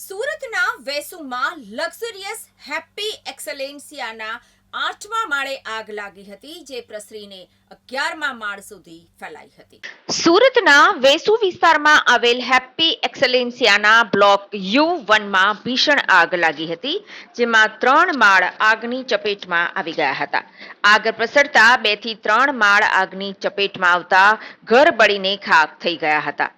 સુરતના વેસુમાં luxurious happy એક્સલેન્સિયાના આઠમા માળે આગ લાગી હતી, જે પ્રસરીને અગિયારમા માળ સુધી ફેલાઈ હતી. સુરતના વેસુ વિસ્તારમાં આવેલ હેપ્પી એક્સલેન્સિયાના બ્લોક યુ વનમાં ભીષણ આગ લાગી હતી, જેમાં ત્રણ માળ આગની ચપેટમાં આવી ગયા હતા. આગ પ્રસરતા બેથી ત્રણ માળ આગની ચપેટમાં આવતા ઘર બળીને ખાક થઈ ગયા હતા.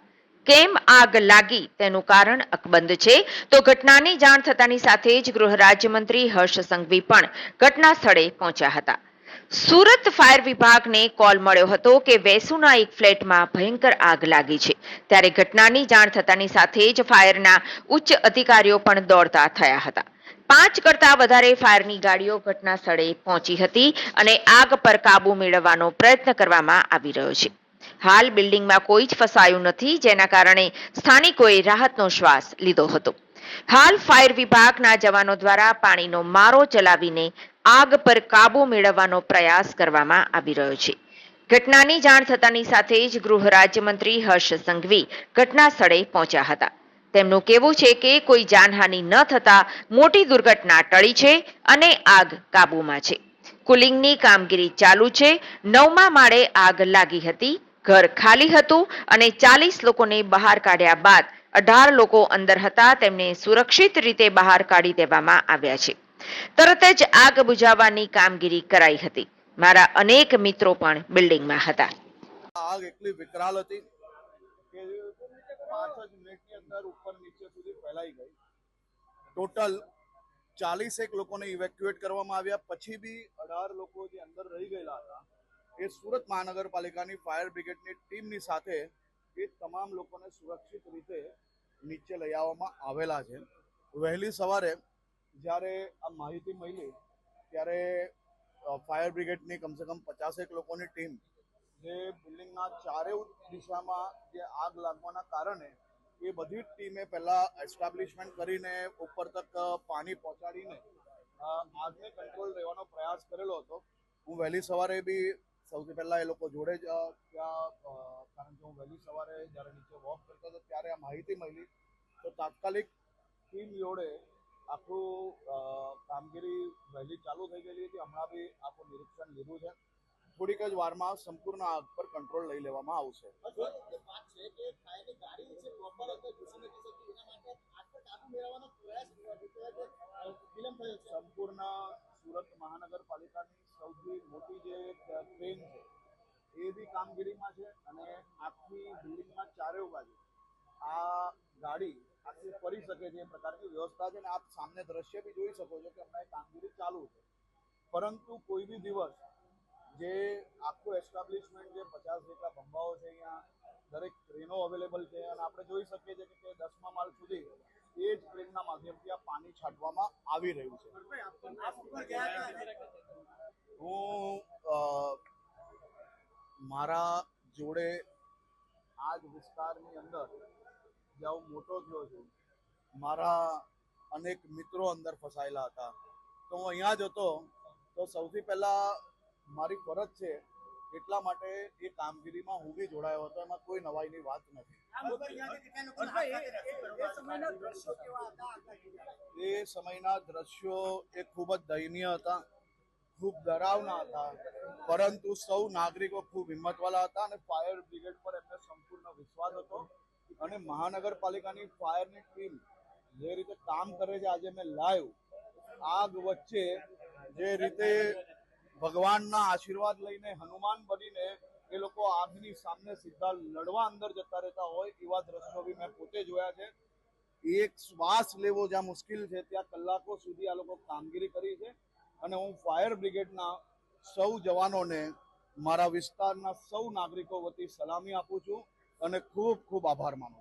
કેમ આગ લાગી? તેનું કારણ અકબંધ છે. તો ઘટનાની જાણ થતાની સાથે જ ગૃહ રાજ્યમંત્રી હર્ષ સંઘવી પણ ઘટના સ્થળે પહોંચ્યા હતા. સુરત ફાયર વિભાગને કોલ મળ્યો હતો કે વેસુના એક ફ્લેટમાં ભયંકર આગ લાગી છે. ત્યારે ઘટનાની જાણ થતાની સાથે જ ફાયરના ઉચ્ચ અધિકારીઓ પણ દોડતા થયા હતા. પાંચ કરતા વધારે ફાયરની ગાડીઓ ઘટના સ્થળે પહોંચી હતી અને આગ પર કાબુ મેળવવાનો પ્રયત્ન કરવામાં આવી રહ્યો છે. હાલ બિલ્ડિંગમાં કોઈ જ ફસાયું નથી, જેના કારણે સ્થાનિકોએ રાહતનો શ્વાસ લીધો હતો. હાલ ફાયર વિભાગના જવાનો દ્વારા પાણીનો મારો ચલાવીને આગ પર કાબુ મેળવવાનો પ્રયાસ કરવામાં આવી રહ્યો છે. ઘટનાની જાણ થતાની સાથે જ ગૃહ રાજ્યમંત્રી હર્ષ સંઘવી ઘટના સ્થળે પહોંચ્યા હતા. તેમનું કહેવું છે કે કોઈ જાનહાનિ ન થતા મોટી દુર્ઘટના ટળી છે અને આગ કાબૂમાં છે. કુલિંગની કામગીરી ચાલુ છે. નવમા માળે આગ લાગી હતી. ઘર ખાલી હતું અને ચાલીસ લોકોને બહાર કાઢ્યા બાદ અઢાર લોકો અંદર હતા, તેમને સુરક્ષિત રીતે બહાર કાઢી દેવામાં આવ્યા છે. તરત જ આગ બુઝાવવાની કામગીરી કરાઈ હતી. મારા અનેક મિત્રો પણ બિલ્ડિંગમાં હતા. આગ એટલી વિકરાલ હતી કે પાંચ જ મિનિટની અંદર ઉપર નીચે સુધી ફેલાઈ ગઈ. ટોટલ ચાલીસેક લોકોને ઇવેક્યુએટ કરવામાં આવ્યા. પછી બી અઢાર લોકો જે અંદર રહી ગયેલા હતા એ સુરત મહાનગરપાલિકાની ફાયર બ્રિગેડની ટીમની સાથે એ તમામ લોકોને સુરક્ષિત રીતે નીચે લઈ આવવામાં આવેલા છે. વહેલી સવારે જ્યારે આ માહિતી મળી, ત્યારે ફાયર બ્રિગેડની કમસે કમ પચાસેક લોકોની ટીમ જે બિલ્ડિંગના ચારે દિશામાં જે આગ લાગવાના કારણે એ બધી જ ટીમે પહેલાં એસ્ટાબ્લિશમેન્ટ કરીને ઉપર તક પાણી પહોંચાડીને આગને કંટ્રોલ રહેવાનો પ્રયાસ કરેલો હતો. હું વહેલી સવારે બી સૌથી પહેલા એ લોકો જોડે જ ત્યાં કારણ કે હું વહેલી સવારે જ્યારે નીચે વોક કરતો હતો ત્યારે આ માહિતી મળી. તો તાત્કાલિક ટીમ જોડે આખું કામગીરી વહેલી ચાલુ થઈ ગયેલી હતી. હમણાં બી આખું નિરીક્ષણ લીધું છે. થોડીક જ વારમાં સંપૂર્ણ આગ પર કંટ્રોલ લઈ લેવામાં આવશે. સંપૂર્ણ સુરત મહાનગરપાલિકાની સૌથી મોટી જે ટ્રેન છે, એ બી કામગીરીમાં છે અને આખી બિલ્ડિંગમાં ચારે બાજુ આ ગાડી આખી ફરી શકે છે એ પ્રકારની વ્યવસ્થા છે અને આપ સામને દ્રશ્ય બી જોઈ શકો છો કે હમણાં કામગીરી ચાલુ છે. પરંતુ કોઈ બી દિવસ જે આખું એસ્ટાબ્લિશમેન્ટ જે પચાસ જેટલા ભંભાઓ છે અહીંયા, દરેક ટ્રેનો અવેલેબલ છે અને આપણે જોઈ શકીએ છીએ કે દસમા માળ સુધી એ જ ટ્રેનના માધ્યમથી આ પાણી છાંટવામાં આવી રહ્યું છે હું અ, મારા જોડે આ જ વિસ્તારની અંદર જ્યાં હું મોટો થયો છું મારા અનેક મિત્રો અંદર ફસાયેલા હતા. તો હું અહીંયા જ હતો તો સૌથી પહેલાં મારી ફરજ છે એટલા માટે એ કામગીરીમાં હું બી જોડાયો હતો એમાં કોઈ નવાઈની વાત નથી. એ સમયના દ્રશ્યો એ ખૂબ જ દયનીય હતા. ખૂબ ડરાવના હતા. પરંતુ સૌ નાગરિકો ખૂબ હિંમતવાળા હતા અને ફાયર બ્રિગેડ પર એમને સંપૂર્ણ વિશ્વાસ હતો. અને મહાનગરપાલિકાની ફાયરની ટીમ જે રીતે કામ કરે છે, આજે મેં લાઈવ, આગ વચ્ચે જે રીતે ભગવાનના આશીર્વાદ લઈને હનુમાન બનીને એ લોકો આગની સામે સીધા લડવા અંદર જતા રહેતા હોય, એવા દ્રશ્યો બી મેં પોતે જોયા છે. એક શ્વાસ લેવો જ્યાં મુશ્કેલ છે, ત્યાં કલાકો સુધી આ લોકો કામગીરી કરી છે. અને હું ફાયર બ્રિગેડના સૌ જવાનોને મારા વિસ્તારના સૌ નાગરિકો વતી સલામી આપું છું અને ખૂબ ખૂબ આભાર માનું